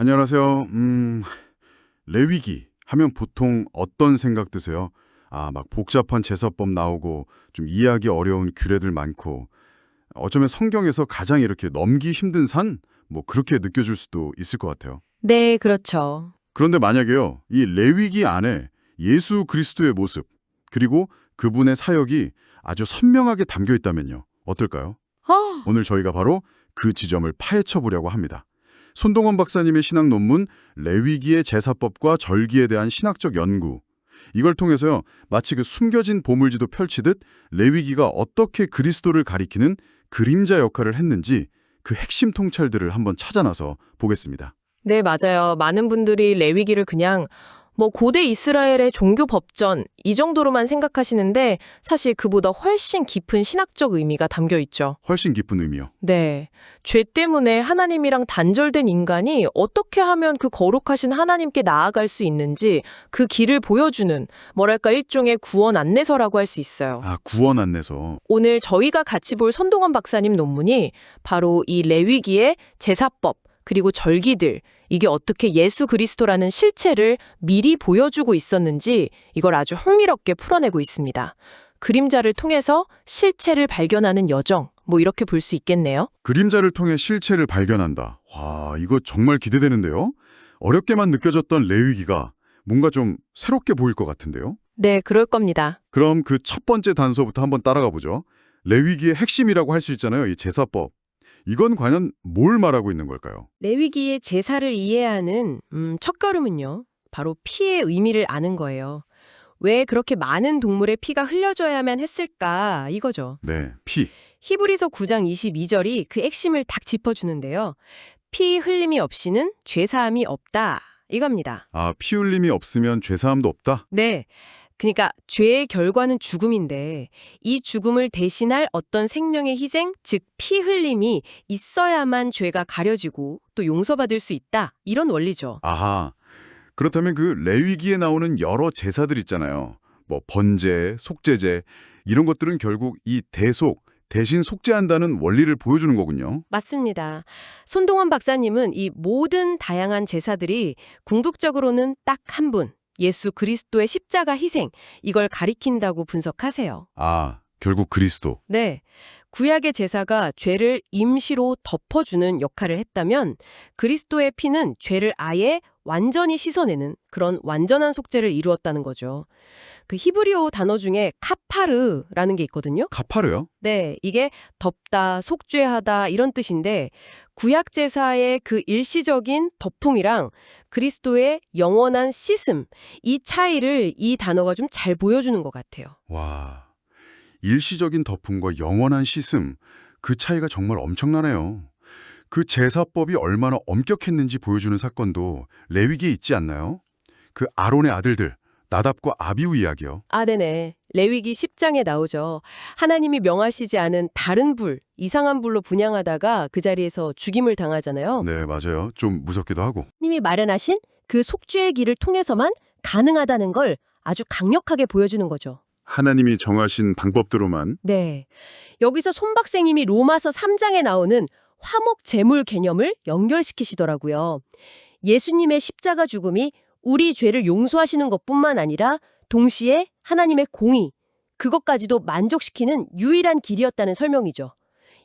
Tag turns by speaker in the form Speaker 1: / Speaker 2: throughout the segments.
Speaker 1: 안녕하세요. 음, 레위기 하면 보통 어떤 생각 드세요? 아, 막 복잡한 제사법 나오고 좀 이해하기 어려운 규례들 많고 어쩌면 성경에서 가장 이렇게 넘기 힘든 산? 뭐 그렇게 느껴질 수도 있을 것 같아요.
Speaker 2: 네, 그렇죠.
Speaker 1: 그런데 만약에요. 이 레위기 안에 예수 그리스도의 모습 그리고 그분의 사역이 아주 선명하게 담겨 있다면요. 어떨까요?
Speaker 2: 아,
Speaker 1: 오늘 저희가 바로 그 지점을 파헤쳐 보려고 합니다. 손동원 박사님의 신학 논문 레위기의 제사법과 절기에 대한 신학적 연구. 이걸 통해서요. 마치 그 숨겨진 보물지도 펼치듯 레위기가 어떻게 그리스도를 가리키는 그림자 역할을 했는지 그 핵심 통찰들을 한번 찾아나서 보겠습니다.
Speaker 2: 네, 맞아요. 많은 분들이 레위기를 그냥 뭐 고대 이스라엘의 종교 법전 이 정도로만 생각하시는데 사실 그보다 훨씬 깊은 신학적 의미가 담겨 있죠.
Speaker 1: 훨씬 깊은 의미요.
Speaker 2: 네. 죄 때문에 하나님이랑 단절된 인간이 어떻게 하면 그 거룩하신 하나님께 나아갈 수 있는지 그 길을 보여주는 뭐랄까 일종의 구원 안내서라고 할 수 있어요.
Speaker 1: 아, 구원 안내서.
Speaker 2: 오늘 저희가 같이 볼 손동원 박사님 논문이 바로 이 레위기의 제사법 그리고 절기들 이게 어떻게 예수 그리스도라는 실체를 미리 보여주고 있었는지 이걸 아주 흥미롭게 풀어내고 있습니다. 그림자를 통해서 실체를 발견하는 여정 뭐 이렇게 볼 수 있겠네요.
Speaker 1: 그림자를 통해 실체를 발견한다. 와, 이거 정말 기대되는데요. 어렵게만 느껴졌던 레위기가 뭔가 좀 새롭게 보일 것 같은데요.
Speaker 2: 네, 그럴 겁니다.
Speaker 1: 그럼 그 첫 번째 단서부터 한번 따라가 보죠. 레위기의 핵심이라고 할 수 있잖아요. 이 제사법. 이건 과연 뭘 말하고 있는 걸까요?
Speaker 2: 레위기의 제사를 이해하는 음, 첫걸음은요. 바로 피의 의미를 아는 거예요. 왜 그렇게 많은 동물의 피가 흘려져야만 했을까 이거죠.
Speaker 1: 네, 피.
Speaker 2: 히브리서 9장 22절이 그 핵심을 딱 짚어주는데요. 피 흘림이 없이는 죄사함이 없다 이겁니다.
Speaker 1: 아, 피 흘림이 없으면 죄사함도 없다?
Speaker 2: 네. 그러니까 죄의 결과는 죽음인데 이 죽음을 대신할 어떤 생명의 희생, 즉 피 흘림이 있어야만 죄가 가려지고 또 용서받을 수 있다. 이런 원리죠.
Speaker 1: 아하. 그렇다면 그 레위기에 나오는 여러 제사들 있잖아요. 뭐 번제, 속죄제 이런 것들은 결국 이 대속, 대신 속죄한다는 원리를 보여주는 거군요.
Speaker 2: 맞습니다. 손동원 박사님은 이 모든 다양한 제사들이 궁극적으로는 딱 한 분, 예수 그리스도의 십자가 희생, 이걸 가리킨다고 분석하세요.
Speaker 1: 아, 결국 그리스도.
Speaker 2: 네. 구약의 제사가 죄를 임시로 덮어주는 역할을 했다면 그리스도의 피는 죄를 아예 완전히 씻어내는 그런 완전한 속죄를 이루었다는 거죠. 그 히브리어 단어 중에 카파르라는 게 있거든요.
Speaker 1: 가파르요?
Speaker 2: 네, 이게 덮다, 속죄하다 이런 뜻인데 구약 제사의 그 일시적인 덮음이랑 그리스도의 영원한 씻음 이 차이를 이 단어가 좀 잘 보여주는 것 같아요.
Speaker 1: 와, 일시적인 덮음과 영원한 씻음, 그 차이가 정말 엄청나네요. 그 제사법이 얼마나 엄격했는지 보여주는 사건도 레위기에 있지 않나요? 그 아론의 아들들, 나답과 아비우 이야기요.
Speaker 2: 아, 네네. 레위기 10장에 나오죠. 하나님이 명하시지 않은 다른 불, 이상한 불로 분양하다가 그 자리에서 죽임을 당하잖아요.
Speaker 1: 네, 맞아요. 좀 무섭기도 하고.
Speaker 3: 님이 마련하신 그 속죄의 길을 통해서만 가능하다는 걸 아주 강력하게 보여주는 거죠.
Speaker 1: 하나님이 정하신 방법대로만
Speaker 3: 네. 여기서 손박생님이 로마서 3장에 나오는 화목 제물 개념을 연결시키시더라고요. 예수님의 십자가 죽음이 우리 죄를 용서하시는 것뿐만 아니라 동시에 하나님의 공의, 그것까지도 만족시키는 유일한 길이었다는 설명이죠.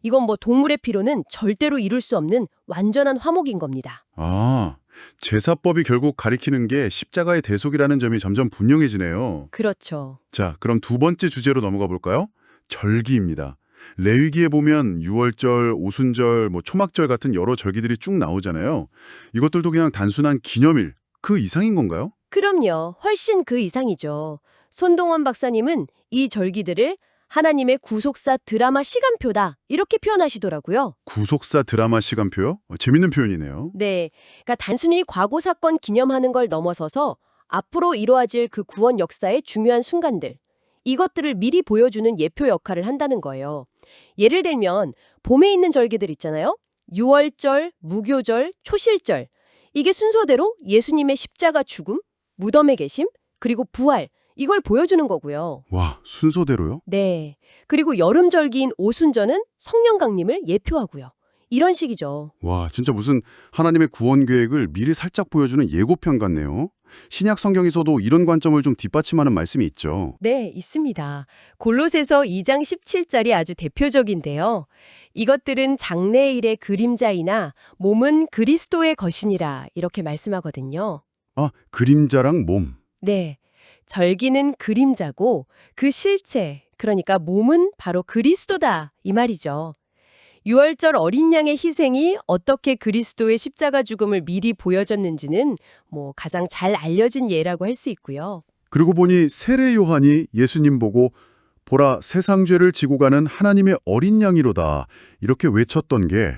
Speaker 3: 이건 뭐 동물의 피로는 절대로 이룰 수 없는 완전한 화목인 겁니다.
Speaker 1: 아, 제사법이 결국 가리키는 게 십자가의 대속이라는 점이 점점 분명해지네요.
Speaker 3: 그렇죠.
Speaker 1: 자, 그럼 두 번째 주제로 넘어가 볼까요? 절기입니다. 레위기에 보면 유월절, 오순절, 뭐 초막절 같은 여러 절기들이 쭉 나오잖아요. 이것들도 그냥 단순한 기념일, 그 이상인 건가요?
Speaker 3: 그럼요. 훨씬 그 이상이죠. 손동원 박사님은 이 절기들을 하나님의 구속사 드라마 시간표다. 이렇게 표현하시더라고요.
Speaker 1: 구속사 드라마 시간표요? 어, 재밌는 표현이네요.
Speaker 3: 네. 그러니까 단순히 과거 사건 기념하는 걸 넘어서서 앞으로 이루어질 그 구원 역사의 중요한 순간들. 이것들을 미리 보여주는 예표 역할을 한다는 거예요. 예를 들면 봄에 있는 절기들 있잖아요. 유월절, 무교절, 초실절. 이게 순서대로 예수님의 십자가 죽음, 무덤에 계심, 그리고 부활. 이걸 보여주는 거고요.
Speaker 1: 와, 순서대로요?
Speaker 3: 네. 그리고 여름 절기인 오순절은 성령 강림을 예표하고요.
Speaker 2: 이런 식이죠.
Speaker 1: 와, 진짜 무슨 하나님의 구원 계획을 미리 살짝 보여주는 예고편 같네요. 신약 성경에서도 이런 관점을 좀 뒷받침하는 말씀이 있죠.
Speaker 2: 네, 있습니다. 골로새서 2장 17절이 아주 대표적인데요. 이것들은 장래일의 그림자이나 몸은 그리스도의 것이니라 이렇게 말씀하거든요.
Speaker 1: 아, 그림자랑 몸.
Speaker 2: 네. 절기는 그림자고 그 실체, 그러니까 몸은 바로 그리스도다 이 말이죠. 유월절 어린 양의 희생이 어떻게 그리스도의 십자가 죽음을 미리 보여줬는지는 뭐 가장 잘 알려진 예라고 할 수 있고요.
Speaker 1: 그러고 보니 세례 요한이 예수님 보고 보라 세상 죄를 지고 가는 하나님의 어린 양이로다 이렇게 외쳤던 게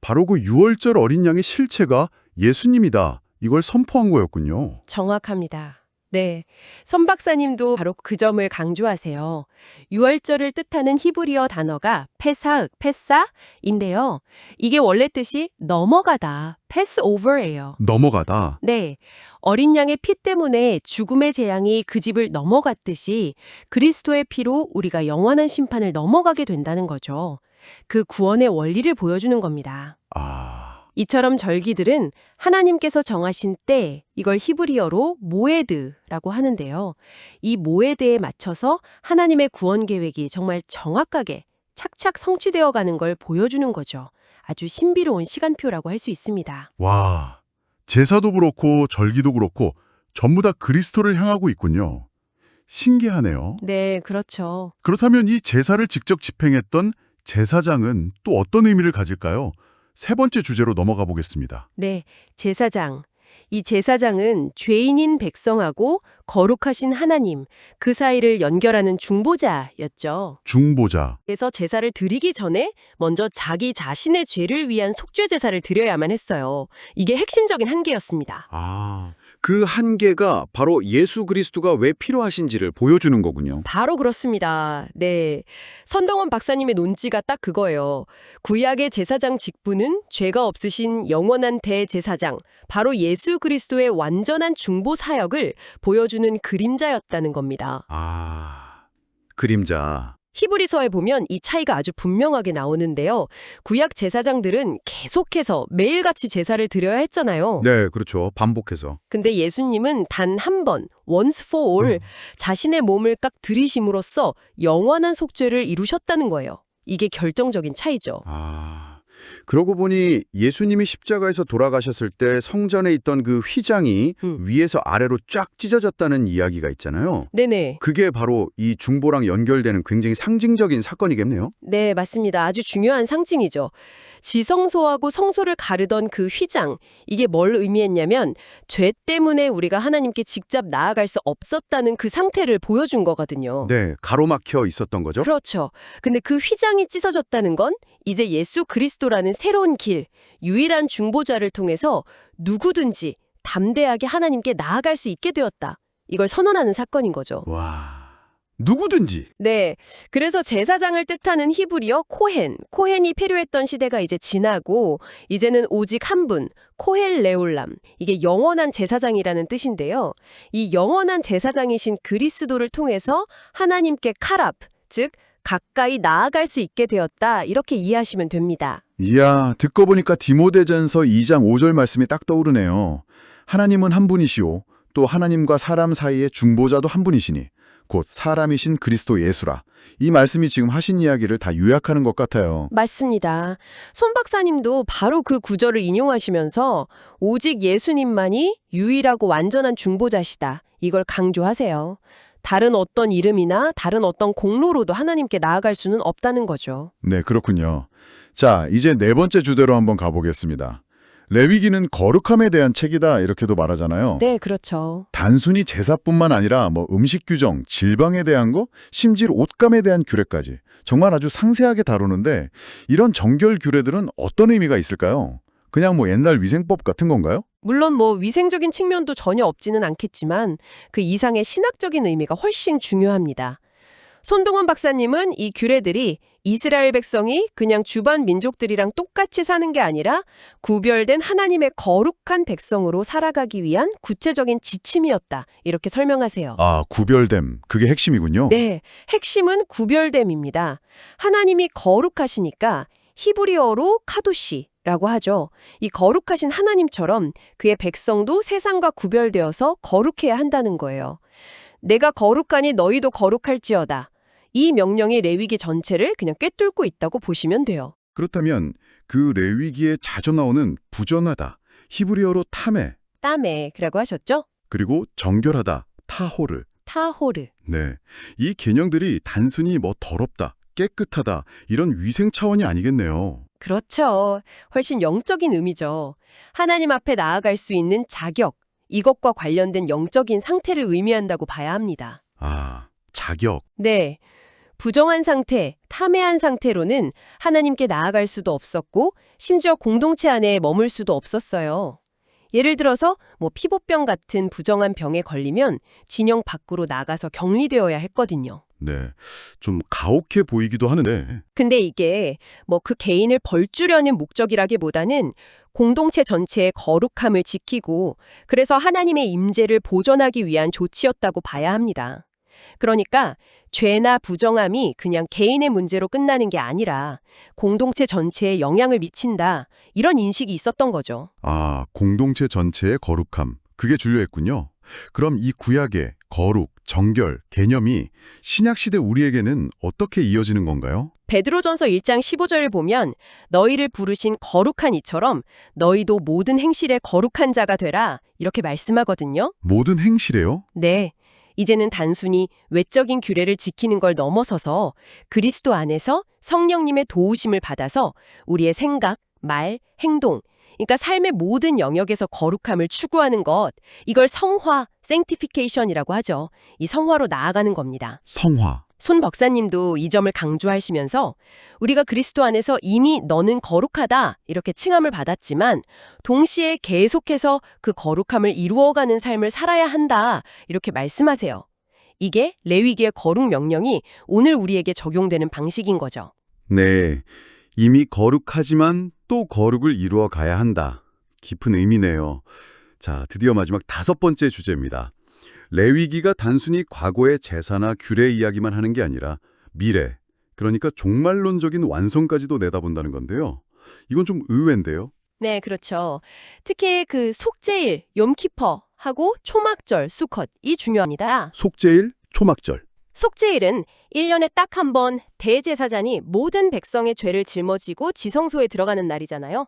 Speaker 1: 바로 그 유월절 어린 양의 실체가 예수님이다 이걸 선포한 거였군요.
Speaker 2: 정확합니다. 네. 선 박사님도 바로 그 점을 강조하세요. 유월절을 뜻하는 히브리어 단어가 페사흑, 페사인데요. 이게 원래 뜻이 넘어가다, 패스 오버예요.
Speaker 1: 넘어가다.
Speaker 2: 네. 어린 양의 피 때문에 죽음의 재앙이 그 집을 넘어갔듯이 그리스도의 피로 우리가 영원한 심판을 넘어가게 된다는 거죠. 그 구원의 원리를 보여주는 겁니다.
Speaker 1: 아,
Speaker 2: 이처럼 절기들은 하나님께서 정하신 때, 이걸 히브리어로 모에드라고 하는데요. 이 모에드에 맞춰서 하나님의 구원 계획이 정말 정확하게 착착 성취되어 가는 걸 보여주는 거죠. 아주 신비로운 시간표라고 할 수 있습니다.
Speaker 1: 와, 제사도 그렇고 절기도 그렇고 전부 다 그리스도를 향하고 있군요. 신기하네요.
Speaker 2: 네, 그렇죠.
Speaker 1: 그렇다면 이 제사를 직접 집행했던 제사장은 또 어떤 의미를 가질까요? 세 번째 주제로 넘어가 보겠습니다.
Speaker 2: 네, 제사장. 이 제사장은 죄인인 백성하고 거룩하신 하나님, 그 사이를 연결하는 중보자였죠.
Speaker 1: 중보자.
Speaker 2: 그래서 제사를 드리기 전에 먼저 자기 자신의 죄를 위한 속죄 제사를 드려야만 했어요. 이게 핵심적인 한계였습니다.
Speaker 1: 아, 그 한계가 바로 예수 그리스도가 왜 필요하신지를 보여주는 거군요.
Speaker 2: 바로 그렇습니다. 네. 선동원 박사님의 논지가 딱 그거예요. 구약의 제사장 직분은 죄가 없으신 영원한 대제사장, 바로 예수 그리스도의 완전한 중보 사역을 보여주는 그림자였다는 겁니다.
Speaker 1: 아, 그림자.
Speaker 2: 히브리서에 보면 이 차이가 아주 분명하게 나오는데요. 구약 제사장들은 계속해서 매일같이 제사를 드려야 했잖아요.
Speaker 1: 네, 그렇죠. 반복해서.
Speaker 2: 근데 예수님은 단 한 번, once for all,
Speaker 1: 음.
Speaker 2: 자신의 몸을 깍 들이심으로써 영원한 속죄를 이루셨다는 거예요. 이게 결정적인 차이죠.
Speaker 1: 아, 그러고 보니 예수님이 십자가에서 돌아가셨을 때 성전에 있던 그 휘장이
Speaker 2: 음.
Speaker 1: 위에서 아래로 쫙 찢어졌다는 이야기가 있잖아요.
Speaker 2: 네네.
Speaker 1: 그게 바로 이 중보랑 연결되는 굉장히 상징적인 사건이겠네요.
Speaker 2: 네, 맞습니다. 아주 중요한 상징이죠. 지성소하고 성소를 가르던 그 휘장, 이게 뭘 의미했냐면 죄 때문에 우리가 하나님께 직접 나아갈 수 없었다는 그 상태를 보여준 거거든요.
Speaker 1: 네, 가로막혀 있었던 거죠.
Speaker 2: 그렇죠. 근데 그 휘장이 찢어졌다는 건 이제 예수 그리스도라는 새로운 길, 유일한 중보자를 통해서 누구든지 담대하게 하나님께 나아갈 수 있게 되었다. 이걸 선언하는 사건인 거죠.
Speaker 1: 와, 누구든지.
Speaker 2: 네. 그래서 제사장을 뜻하는 히브리어 코헨, 코헨이 필요했던 시대가 이제 지나고 이제는 오직 한 분, 코헬 레올람. 이게 영원한 제사장이라는 뜻인데요. 이 영원한 제사장이신 그리스도를 통해서 하나님께 카랍, 즉 가까이 나아갈 수 있게 되었다. 이렇게 이해하시면 됩니다.
Speaker 4: 이야, 듣고 보니까 디모데전서 2장 5절 말씀이 딱 떠오르네요. 하나님은 한 분이시오. 또 하나님과 사람 사이의 중보자도 한 분이시니 곧 사람이신 그리스도 예수라. 이 말씀이 지금 하신 이야기를 다 요약하는 것 같아요.
Speaker 2: 맞습니다. 손 박사님도 바로 그 구절을 인용하시면서 오직 예수님만이 유일하고 완전한 중보자시다. 이걸 강조하세요. 다른 어떤 이름이나 다른 어떤 공로로도 하나님께 나아갈 수는 없다는 거죠.
Speaker 4: 네, 그렇군요. 자, 이제 네 번째 주제로 한번 가보겠습니다. 레위기는 거룩함에 대한 책이다 이렇게도 말하잖아요.
Speaker 2: 네, 그렇죠.
Speaker 4: 단순히 제사뿐만 아니라 뭐 음식 규정, 질방에 대한 거, 심지어 옷감에 대한 규례까지 정말 아주 상세하게 다루는데 이런 정결 규례들은 어떤 의미가 있을까요? 그냥 뭐 옛날 위생법 같은 건가요?
Speaker 2: 물론 뭐 위생적인 측면도 전혀 없지는 않겠지만 그 이상의 신학적인 의미가 훨씬 중요합니다. 손동원 박사님은 이 규례들이 이스라엘 백성이 그냥 주반 민족들이랑 똑같이 사는 게 아니라 구별된 하나님의 거룩한 백성으로 살아가기 위한 구체적인 지침이었다. 이렇게 설명하세요.
Speaker 4: 아, 구별됨. 그게 핵심이군요.
Speaker 2: 네, 핵심은 구별됨입니다. 하나님이 거룩하시니까 히브리어로 카도시 라고 하죠. 이 거룩하신 하나님처럼 그의 백성도 세상과 구별되어서 거룩해야 한다는 거예요. 내가 거룩하니 너희도 거룩할지어다. 이 명령이 레위기 전체를 그냥 꿰뚫고 있다고 보시면 돼요.
Speaker 1: 그렇다면 그 레위기에 자주 나오는 부전하다, 히브리어로 타메,
Speaker 2: 땀에라고 하셨죠?
Speaker 1: 그리고 정결하다, 타호르.
Speaker 2: 타호르.
Speaker 1: 네, 이 개념들이 단순히 뭐 더럽다, 깨끗하다 이런 위생 차원이 아니겠네요.
Speaker 2: 그렇죠. 훨씬 영적인 의미죠. 하나님 앞에 나아갈 수 있는 자격, 이것과 관련된 영적인 상태를 의미한다고 봐야 합니다.
Speaker 1: 아, 자격.
Speaker 2: 네. 부정한 상태, 탐해한 상태로는 하나님께 나아갈 수도 없었고, 심지어 공동체 안에 머물 수도 없었어요. 예를 들어서 뭐 피부병 같은 부정한 병에 걸리면 진영 밖으로 나가서 격리되어야 했거든요.
Speaker 1: 네, 좀 가혹해 보이기도 하는데
Speaker 2: 근데 이게 뭐 그 개인을 벌주려는 목적이라기보다는 공동체 전체의 거룩함을 지키고 그래서 하나님의 임재를 보존하기 위한 조치였다고 봐야 합니다. 그러니까 죄나 부정함이 그냥 개인의 문제로 끝나는 게 아니라 공동체 전체에 영향을 미친다. 이런 인식이 있었던 거죠.
Speaker 1: 아, 공동체 전체의 거룩함. 그게 중요했군요. 그럼 이 구약의 거룩, 정결, 개념이 신약 시대 우리에게는 어떻게 이어지는 건가요?
Speaker 2: 베드로전서 1장 15절을 보면 너희를 부르신 거룩한 이처럼 너희도 모든 행실에 거룩한 자가 되라 이렇게 말씀하거든요.
Speaker 1: 모든 행실에요?
Speaker 2: 네. 이제는 단순히 외적인 규례를 지키는 걸 넘어서서 그리스도 안에서 성령님의 도우심을 받아서 우리의 생각, 말, 행동, 그러니까 삶의 모든 영역에서 거룩함을 추구하는 것, 이걸 성화, sanctification이라고 하죠. 이 성화로 나아가는 겁니다.
Speaker 1: 성화.
Speaker 2: 손 박사님도 이 점을 강조하시면서 우리가 그리스도 안에서 이미 너는 거룩하다 이렇게 칭함을 받았지만 동시에 계속해서 그 거룩함을 이루어가는 삶을 살아야 한다 이렇게 말씀하세요. 이게 레위기의 거룩 명령이 오늘 우리에게 적용되는 방식인 거죠.
Speaker 1: 네. 이미 거룩하지만 또 거룩을 이루어 가야 한다. 깊은 의미네요. 자, 드디어 마지막 다섯 번째 주제입니다. 레위기가 단순히 과거의 제사나 규례 이야기만 하는 게 아니라 미래, 그러니까 종말론적인 완성까지도 내다본다는 건데요. 이건 좀 의외인데요.
Speaker 2: 네, 그렇죠. 특히 그 속죄일, 염키퍼하고 초막절, 수컷 이 중요합니다.
Speaker 1: 속죄일, 초막절.
Speaker 2: 속죄일은 1년에 딱 한 번 대제사장이 모든 백성의 죄를 짊어지고 지성소에 들어가는 날이잖아요.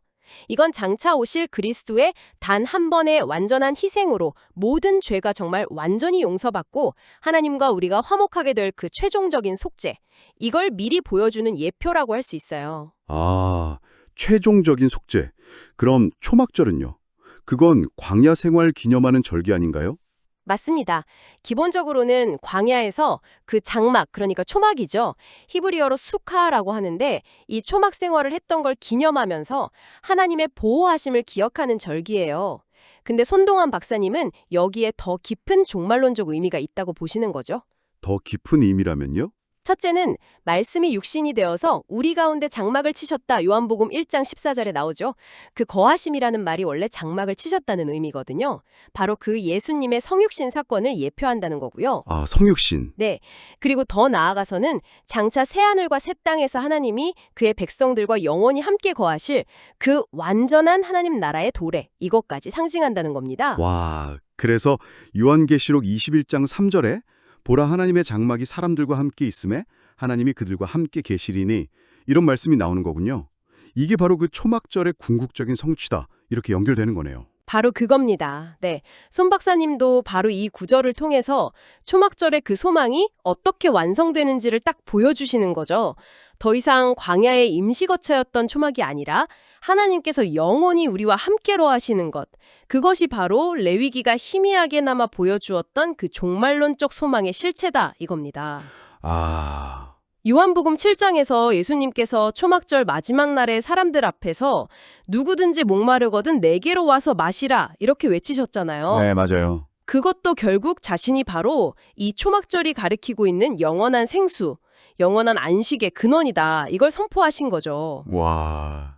Speaker 2: 이건 장차 오실 그리스도의 단 한 번의 완전한 희생으로 모든 죄가 정말 완전히 용서받고 하나님과 우리가 화목하게 될 그 최종적인 속죄. 이걸 미리 보여주는 예표라고 할 수 있어요.
Speaker 1: 아, 최종적인 속죄. 그럼 초막절은요? 그건 광야 생활 기념하는 절기 아닌가요?
Speaker 2: 맞습니다. 기본적으로는 광야에서 그 장막, 그러니까 초막이죠. 히브리어로 수카라고 하는데 이 초막 생활을 했던 걸 기념하면서 하나님의 보호하심을 기억하는 절기예요. 근데 손동환 박사님은 여기에 더 깊은 종말론적 의미가 있다고 보시는 거죠.
Speaker 1: 더 깊은 의미라면요?
Speaker 2: 첫째는 말씀이 육신이 되어서 우리 가운데 장막을 치셨다. 요한복음 1장 14절에 나오죠. 그 거하심이라는 말이 원래 장막을 치셨다는 의미거든요. 바로 그 예수님의 성육신 사건을 예표한다는 거고요.
Speaker 1: 아, 성육신.
Speaker 2: 네. 그리고 더 나아가서는 장차 새하늘과 새 땅에서 하나님이 그의 백성들과 영원히 함께 거하실 그 완전한 하나님 나라의 도래 이것까지 상징한다는 겁니다.
Speaker 1: 와, 그래서 요한계시록 21장 3절에 보라 하나님의 장막이 사람들과 함께 있음에 하나님이 그들과 함께 계시리니 이런 말씀이 나오는 거군요. 이게 바로 그 초막절의 궁극적인 성취다. 이렇게 연결되는 거네요.
Speaker 2: 바로 그겁니다. 네. 손 박사님도 바로 이 구절을 통해서 초막절의 그 소망이 어떻게 완성되는지를 딱 보여주시는 거죠. 더 이상 광야의 임시 거처였던 초막이 아니라 하나님께서 영원히 우리와 함께로 하시는 것. 그것이 바로 레위기가 희미하게나마 보여주었던 그 종말론적 소망의 실체다 이겁니다.
Speaker 1: 아,
Speaker 2: 요한복음 7장에서 예수님께서 초막절 마지막 날에 사람들 앞에서 누구든지 목마르거든 내게로 와서 마시라 이렇게 외치셨잖아요.
Speaker 1: 네, 맞아요.
Speaker 2: 그것도 결국 자신이 바로 이 초막절이 가리키고 있는 영원한 생수, 영원한 안식의 근원이다. 이걸 선포하신 거죠.
Speaker 1: 와,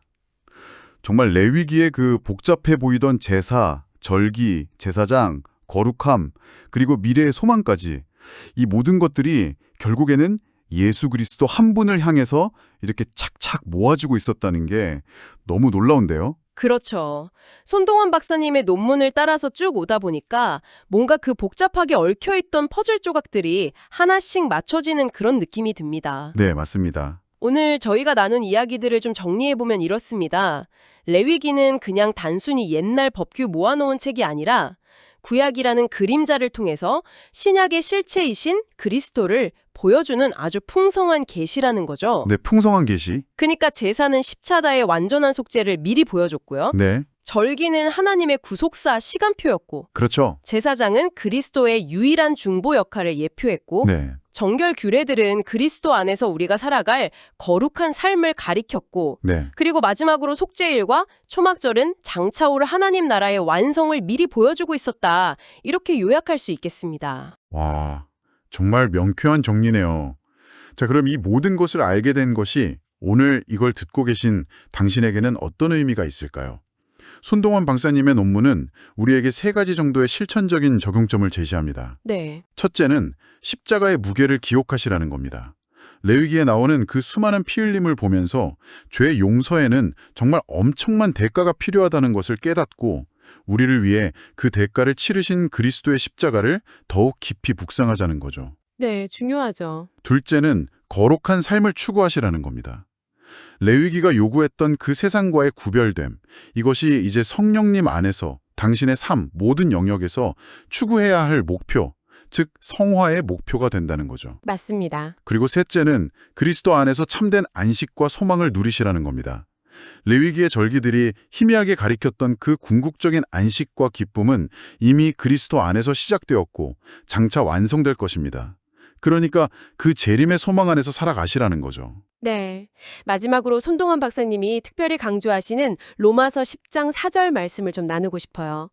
Speaker 1: 정말 레위기의 그 복잡해 보이던 제사, 절기, 제사장, 거룩함, 그리고 미래의 소망까지 이 모든 것들이 결국에는 예수 그리스도 한 분을 향해서 이렇게 착착 모아주고 있었다는 게 너무 놀라운데요.
Speaker 2: 그렇죠. 손동원 박사님의 논문을 따라서 쭉 오다 보니까 뭔가 그 복잡하게 얽혀있던 퍼즐 조각들이 하나씩 맞춰지는 그런 느낌이 듭니다.
Speaker 1: 네, 맞습니다.
Speaker 2: 오늘 저희가 나눈 이야기들을 좀 정리해보면 이렇습니다. 레위기는 그냥 단순히 옛날 법규 모아놓은 책이 아니라 구약이라는 그림자를 통해서 신약의 실체이신 그리스도를 보여주는 아주 풍성한 계시라는 거죠.
Speaker 1: 네, 풍성한 계시.
Speaker 2: 그러니까 제사는 십자다의 완전한 속죄를 미리 보여줬고요.
Speaker 1: 네,
Speaker 2: 절기는 하나님의 구속사 시간표였고
Speaker 1: 그렇죠.
Speaker 2: 제사장은 그리스도의 유일한 중보 역할을 예표했고
Speaker 1: 네,
Speaker 2: 정결 규례들은 그리스도 안에서 우리가 살아갈 거룩한 삶을 가리켰고
Speaker 1: 네.
Speaker 2: 그리고 마지막으로 속죄일과 초막절은 장차 올 하나님 나라의 완성을 미리 보여주고 있었다. 이렇게 요약할 수 있겠습니다.
Speaker 1: 와, 정말 명쾌한 정리네요. 자, 그럼 이 모든 것을 알게 된 것이 오늘 이걸 듣고 계신 당신에게는 어떤 의미가 있을까요? 손동원 박사님의 논문은 우리에게 세 가지 정도의 실천적인 적용점을 제시합니다.
Speaker 2: 네.
Speaker 1: 첫째는 십자가의 무게를 기억하시라는 겁니다. 레위기에 나오는 그 수많은 피 흘림을 보면서 죄 용서에는 정말 엄청난 대가가 필요하다는 것을 깨닫고 우리를 위해 그 대가를 치르신 그리스도의 십자가를 더욱 깊이 묵상하자는 거죠.
Speaker 2: 네, 중요하죠.
Speaker 1: 둘째는 거룩한 삶을 추구하시라는 겁니다. 레위기가 요구했던 그 세상과의 구별됨, 이것이 이제 성령님 안에서 당신의 삶, 모든 영역에서 추구해야 할 목표, 즉 성화의 목표가 된다는 거죠.
Speaker 2: 맞습니다.
Speaker 1: 그리고 셋째는 그리스도 안에서 참된 안식과 소망을 누리시라는 겁니다. 레위기의 절기들이 희미하게 가리켰던 그 궁극적인 안식과 기쁨은 이미 그리스도 안에서 시작되었고 장차 완성될 것입니다. 그러니까 그 재림의 소망 안에서 살아가시라는 거죠.
Speaker 2: 네. 마지막으로 손동원 박사님이 특별히 강조하시는 로마서 10장 4절 말씀을 좀 나누고 싶어요.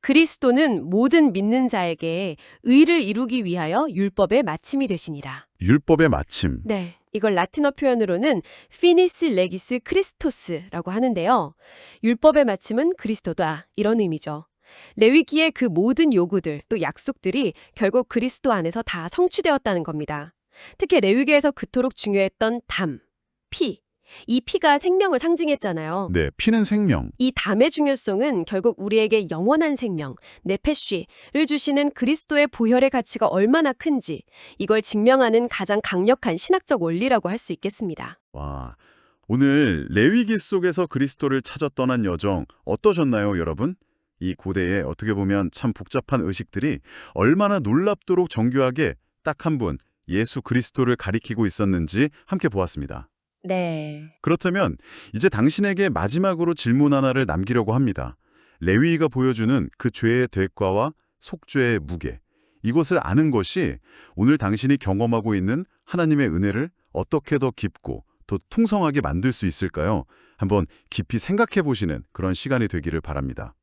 Speaker 2: 그리스도는 모든 믿는 자에게 의를 이루기 위하여 율법의 마침이 되시니라.
Speaker 1: 율법의 마침.
Speaker 2: 네. 이걸 라틴어 표현으로는 finis legis Christos라고 하는데요. 율법의 마침은 그리스도다. 이런 의미죠. 레위기의 그 모든 요구들 또 약속들이 결국 그리스도 안에서 다 성취되었다는 겁니다. 특히 레위기에서 그토록 중요했던 담, 피. 이 피가 생명을 상징했잖아요.
Speaker 1: 네, 피는 생명.
Speaker 2: 이 담의 중요성은 결국 우리에게 영원한 생명, 네페쉬를 주시는 그리스도의 보혈의 가치가 얼마나 큰지 이걸 증명하는 가장 강력한 신학적 원리라고 할 수 있겠습니다.
Speaker 1: 와, 오늘 레위기 속에서 그리스도를 찾아 떠난 여정 어떠셨나요, 여러분? 이 고대에 어떻게 보면 참 복잡한 의식들이 얼마나 놀랍도록 정교하게 딱 한 분, 예수 그리스도를 가리키고 있었는지 함께 보았습니다.
Speaker 2: 네.
Speaker 1: 그렇다면 이제 당신에게 마지막으로 질문 하나를 남기려고 합니다. 레위가 보여주는 그 죄의 대가와 속죄의 무게. 이것을 아는 것이 오늘 당신이 경험하고 있는 하나님의 은혜를 어떻게 더 깊고 더 풍성하게 만들 수 있을까요? 한번 깊이 생각해 보시는 그런 시간이 되기를 바랍니다.